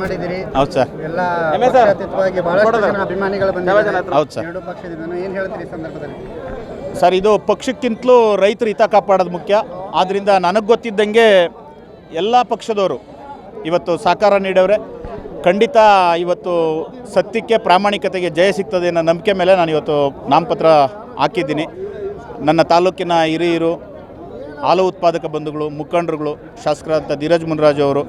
ಮಾಡಿದಿರಿ ಹೌದು ಸರ್. ಎಲ್ಲ ಪಕ್ಷಾತೀತವಾಗಿ ಬಹಳಷ್ಟು ಜನ ಅಭಿಮಾನಿಗಳು ಬಂದಿದ್ದಾರೆ. ಹೌದು ಸರ್. ಎರಡು ಪಕ್ಷದಿಂದ ಏನು ಹೇಳ್ತೀರಿ ಈ ಸಂದರ್ಭದಲ್ಲಿ? ಸರ್ ಇದು ಪಕ್ಷಕ್ಕಿಂತಲೂ ರೈತರ ಹಿತ ಕಾಪಾಡೋದು ಮುಖ್ಯ. ಆದ್ದರಿಂದ ನನಗೆ ಗೊತ್ತಿದ್ದಂಗೆ ಎಲ್ಲ ಪಕ್ಷದವರು ಇವತ್ತು ಸಹಕಾರ ನೀಡವ್ರೆ. ಖಂಡಿತ ಇವತ್ತು ಸತ್ಯಕ್ಕೆ ಪ್ರಾಮಾಣಿಕತೆಗೆ ಜಯ ಸಿಗ್ತದೆ ಅನ್ನೋ ನಂಬಿಕೆ ಮೇಲೆ ನಾನು ಇವತ್ತು ನಾಮಪತ್ರ ಹಾಕಿದ್ದೀನಿ. ನನ್ನ ತಾಲೂಕಿನ ಹಿರಿಯರು ಹಾಲು ಉತ್ಪಾದಕ ಬಂಧುಗಳು ಮುಖಂಡರುಗಳು ಶಾಸಕರಾದಂಥ ಧೀರಜ್ ಮುನ್ರಾಜು ಅವರು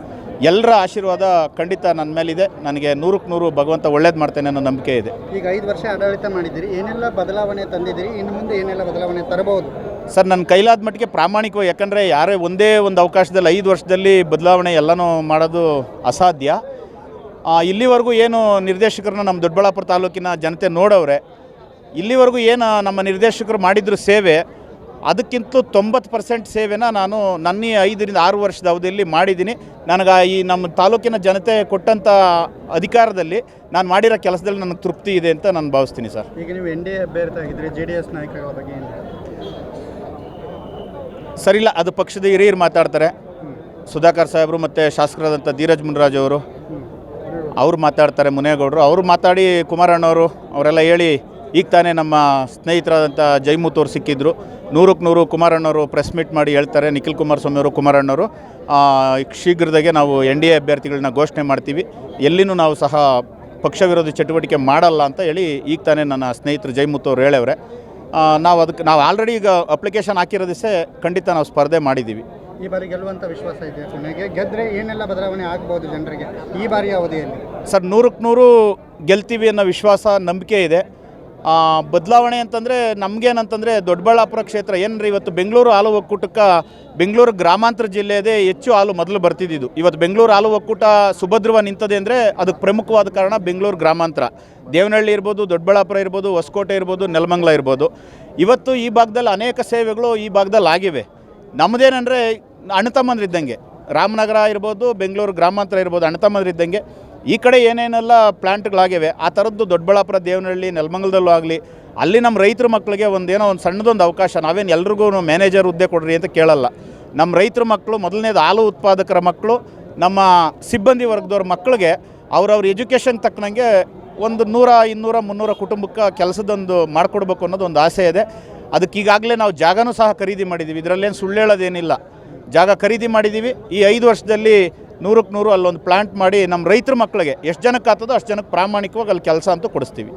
ಎಲ್ಲರ ಆಶೀರ್ವಾದ ಖಂಡಿತ ನನ್ನ ಮೇಲಿದೆ. ನನಗೆ ನೂರಕ್ಕೆ ನೂರು ಭಗವಂತ ಒಳ್ಳೇದು ಮಾಡ್ತೇನೆ ಅನ್ನೋ ನಂಬಿಕೆ ಇದೆ. ಈಗ ಐದು ವರ್ಷ ಆಡಳಿತ ಮಾಡಿದ್ದೀರಿ. ಏನೆಲ್ಲ ಬದಲಾವಣೆ ತಂದಿದ್ದೀರಿ? ಇನ್ನು ಮುಂದೆ ಏನೆಲ್ಲ ಬದಲಾವಣೆ ತರಬಹುದು? ಸರ್ ನನ್ನ ಕೈಲಾದ ಮಟ್ಟಿಗೆ ಪ್ರಾಮಾಣಿಕವಾಗಿ ಯಾಕಂದರೆ ಯಾರೇ ಒಂದೇ ಒಂದು ಅವಕಾಶದಲ್ಲಿ ಐದು ವರ್ಷದಲ್ಲಿ ಬದಲಾವಣೆ ಎಲ್ಲನೂ ಮಾಡೋದು ಅಸಾಧ್ಯ. ಇಲ್ಲಿವರೆಗೂ ಏನು ನಿರ್ದೇಶಕರನ್ನ ನಮ್ಮ ದೊಡ್ಡಬಳ್ಳಾಪುರ ತಾಲೂಕಿನ ಜನತೆ ನೋಡವ್ರೆ ಇಲ್ಲಿವರೆಗೂ ಏನು ನಮ್ಮ ನಿರ್ದೇಶಕರು ಮಾಡಿದ್ರು ಸೇವೆ ಅದಕ್ಕಿಂತಲೂ ತೊಂಬತ್ತು ಪರ್ಸೆಂಟ್ ಸೇವೆನ ನಾನು ನನ್ನ ಐದರಿಂದ ಆರು ವರ್ಷದ ಅವಧಿಯಲ್ಲಿ ಮಾಡಿದ್ದೀನಿ. ನನಗೆ ಈ ನಮ್ಮ ತಾಲೂಕಿನ ಜನತೆ ಕೊಟ್ಟಂಥ ಅಧಿಕಾರದಲ್ಲಿ ನಾನು ಮಾಡಿರೋ ಕೆಲಸದಲ್ಲಿ ನನಗೆ ತೃಪ್ತಿ ಇದೆ ಅಂತ ನಾನು ಭಾವಿಸ್ತೀನಿ ಸರ್. ಈಗ ನೀವು ಎನ್ ಡಿ ಎ ಅಭ್ಯರ್ಥಿ ಆಗಿದ್ದರೆ ಜೆ ಡಿ ಎಸ್ ನಾಯಕರ ಬಗ್ಗೆ ಸರಿಲ್ಲ ಅದು ಪಕ್ಷದ ಹಿರಿಯರು ಮಾತಾಡ್ತಾರೆ. ಸುಧಾಕರ್ ಸಾಹೇಬರು ಮತ್ತು ಶಾಸಕರಾದಂಥ ಧೀರಜ್ ಮುನ್ರಾಜ್ ಅವರು. ಅವ್ರು ಮಾತಾಡ್ತಾರೆ ಮುನೇಗೌಡರು ಅವರು ಮಾತಾಡಿ ಕುಮಾರಣ್ಣವರು ಅವರೆಲ್ಲ ಹೇಳಿ ಈಗ ತಾನೇ ನಮ್ಮ ಸ್ನೇಹಿತರಾದಂಥ ಜೈಮೂತ್ ಅವ್ರು ಸಿಕ್ಕಿದ್ರು. ನೂರಕ್ಕೆ ನೂರು ಕುಮಾರಣ್ಣವರು ಪ್ರೆಸ್ ಮೀಟ್ ಮಾಡಿ ಹೇಳ್ತಾರೆ. ನಿಖಿಲ್ ಕುಮಾರಸ್ವಾಮಿ ಅವರು ಕುಮಾರಣ್ಣವರು. ಶೀಘ್ರದಾಗೆ ನಾವು ಎನ್ ಡಿ ಎ ಅಭ್ಯರ್ಥಿಗಳನ್ನ ಘೋಷಣೆ ಮಾಡ್ತೀವಿ. ಎಲ್ಲಿನೂ ನಾವು ಸಹ ಪಕ್ಷ ವಿರೋಧಿ ಚಟುವಟಿಕೆ ಮಾಡಲ್ಲ ಅಂತ ಹೇಳಿ ಈಗ ತಾನೇ ನನ್ನ ಸ್ನೇಹಿತರು ಜೈಮೂತ್ ಅವರು ಹೇಳವ್ರೆ ನಾವು ಅದಕ್ಕೆ ನಾವು ಆಲ್ರೆಡಿ ಈಗ ಅಪ್ಲಿಕೇಶನ್ ಹಾಕಿರೋದಿಸೆ ಖಂಡಿತ ನಾವು ಸ್ಪರ್ಧೆ ಮಾಡಿದ್ದೀವಿ. ಈ ಬಾರಿ ಗೆಲ್ಲುವಂಥ ವಿಶ್ವಾಸ ಇದೆ ಕೊನೆಗೆ? ಗೆದ್ದರೆ ಏನೆಲ್ಲ ಬದಲಾವಣೆ ಆಗ್ಬೋದು ಜನರಿಗೆ ಈ ಬಾರಿಯ ಅವಧಿಯಲ್ಲಿ? ಸರ್ ನೂರಕ್ಕೆ ನೂರು ಗೆಲ್ತೀವಿ ಅನ್ನೋ ವಿಶ್ವಾಸ ನಂಬಿಕೆ ಇದೆ. ಬದಲಾವಣೆ ಅಂತಂದರೆ ನಮಗೇನಂತಂದರೆ ದೊಡ್ಡಬಳ್ಳಾಪುರ ಕ್ಷೇತ್ರ. ಏನ್ರಿ ಇವತ್ತು ಬೆಂಗಳೂರು ಹಾಲು ಒಕ್ಕೂಟಕ್ಕೆ ಬೆಂಗಳೂರು ಗ್ರಾಮಾಂತರ ಜಿಲ್ಲೆಯದೇ ಹೆಚ್ಚು ಹಾಲು ಮೊದಲು ಬರ್ತಿದ್ದಿದ್ದು. ಇವತ್ತು ಬೆಂಗಳೂರು ಹಾಲು ಒಕ್ಕೂಟ ಸುಭದ್ರವ ನಿಂತದೆ ಅಂದರೆ ಅದಕ್ಕೆ ಪ್ರಮುಖವಾದ ಕಾರಣ ಬೆಂಗಳೂರು ಗ್ರಾಮಾಂತರ. ದೇವನಹಳ್ಳಿ ಇರ್ಬೋದು, ದೊಡ್ಡಬಳ್ಳಾಪುರ ಇರ್ಬೋದು, ಹೊಸಕೋಟೆ ಇರ್ಬೋದು, ನೆಲಮಂಗಲ ಇರ್ಬೋದು. ಇವತ್ತು ಈ ಭಾಗದಲ್ಲಿ ಅನೇಕ ಸೇವೆಗಳು ಈ ಭಾಗದಲ್ಲಿ ಆಗಿವೆ. ನಮ್ಮದೇನೆಂದರೆ ಅಣ್ಣತಮ್ಮಂದ್ರಿದ್ದಂಗೆ ರಾಮನಗರ ಇರ್ಬೋದು, ಬೆಂಗಳೂರು ಗ್ರಾಮಾಂತರ ಇರ್ಬೋದು ಅಣ್ಣತಮ್ಮಂದ್ರಿದ್ದಂಗೆ ಈ ಕಡೆ ಏನೇನೆಲ್ಲ ಪ್ಲ್ಯಾಂಟ್ಗಳಾಗಿವೆ ಆ ಥರದ್ದು ದೊಡ್ಡಬಳ್ಳಾಪುರ ದೇವನಹಳ್ಳಿ, ನೆಲಮಂಗಲದಲ್ಲೂ ಆಗಲಿ, ಅಲ್ಲಿ ನಮ್ಮ ರೈತರ ಮಕ್ಕಳಿಗೆ ಒಂದೇನೋ ಒಂದು ಸಣ್ಣದೊಂದು ಅವಕಾಶ, ನಾವೇನು ಎಲ್ರಿಗೂ ಮ್ಯಾನೇಜರ್ ಹುದ್ದೆ ಕೊಡ್ರಿ ಅಂತ ಕೇಳಲ್ಲ. ನಮ್ಮ ರೈತರ ಮಕ್ಕಳು, ಮೊದಲನೇದು ಹಾಲು ಉತ್ಪಾದಕರ ಮಕ್ಕಳು, ನಮ್ಮ ಸಿಬ್ಬಂದಿ ವರ್ಗದವ್ರ ಮಕ್ಕಳಿಗೆ ಅವ್ರವ್ರ ಎಜುಕೇಷನ್ ತಕ್ಕನಂಗೆ ಒಂದು ನೂರ, ಇನ್ನೂರ, ಮುನ್ನೂರ ಕುಟುಂಬಕ್ಕೆ ಕೆಲಸದೊಂದು ಮಾಡಿಕೊಡ್ಬೇಕು ಅನ್ನೋದು ಒಂದು ಆಸೆ ಇದೆ. ಅದಕ್ಕೆ ಈಗಾಗಲೇ ನಾವು ಜಾಗನೂ ಸಹ ಖರೀದಿ ಮಾಡಿದ್ದೀವಿ ಇದರಲ್ಲೇನು ಸುಳ್ಳು ಹೇಳೋದೇನಿಲ್ಲ. ಜಾಗ ಖರೀದಿ ಮಾಡಿದ್ದೀವಿ ಈ ಐದು ವರ್ಷದಲ್ಲಿ ನೂರಕ್ಕೆ ನೂರು ಅಲ್ಲೊಂದು ಪ್ಲಾಂಟ್ ಮಾಡಿ ನಮ್ಮ ರೈತರ ಮಕ್ಕಳಿಗೆ ಎಷ್ಟು ಜನಕ್ಕೆ ಆಗ್ತದೋ ಅಷ್ಟು ಜನಕ್ಕೆ ಪ್ರಾಮಾಣಿಕವಾಗಿ ಅಲ್ಲಿ ಕೆಲಸ ಅಂತೂ ಕೊಡಿಸ್ತೀವಿ.